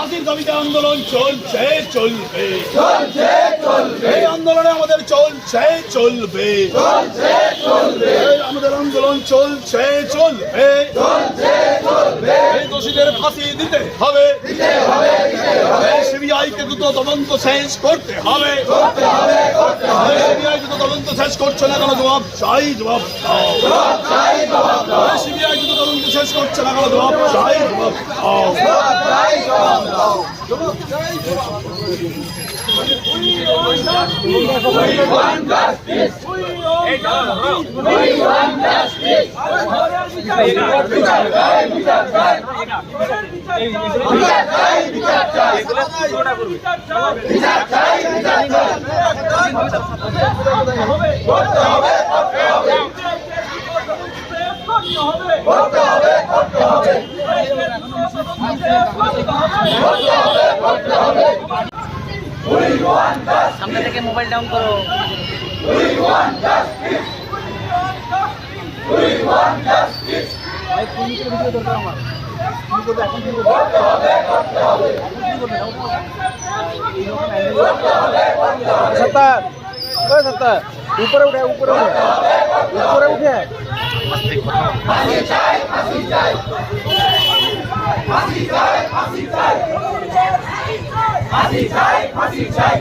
ফাঁসির দাবিতে আন্দোলন চলছে চলবে। চলছে চলবে। এই আন্দোলনে আমাদের চলছে চলবে। চলছে চলবে। আমাদের আন্দোলন চলছে চলবে। চলছে চলবে। এই দোষীদের ফাঁসি দিতে হবে। দিতে হবে দিতে হবে সিবিআই কে দ্রুত তদন্ত শেষ করতে হবে। করতে হবে করতে হবে। সিবিআই দ্রুত তদন্ত শেষ করছে না কেন জবাব চাই জবাব দাও জবাব চাই জবাব দাও সিবিআই দ্রুত তদন্ত শেষ করছে না কেন জবাব চাই জবাব দাও জবাব চাই জবাব দাও We want justice. We want justice. বিচার চাই বিচার চাই বিচার চাই বিচার বিচার সামনে থেকে মোবাইল ডাউন করো। ভাই কোন ভিডিও দরকার আমার। সত্তর ওই সত্তর উপরে উঠে উপরে উঠে উপরে উঠে ফাঁসি চাই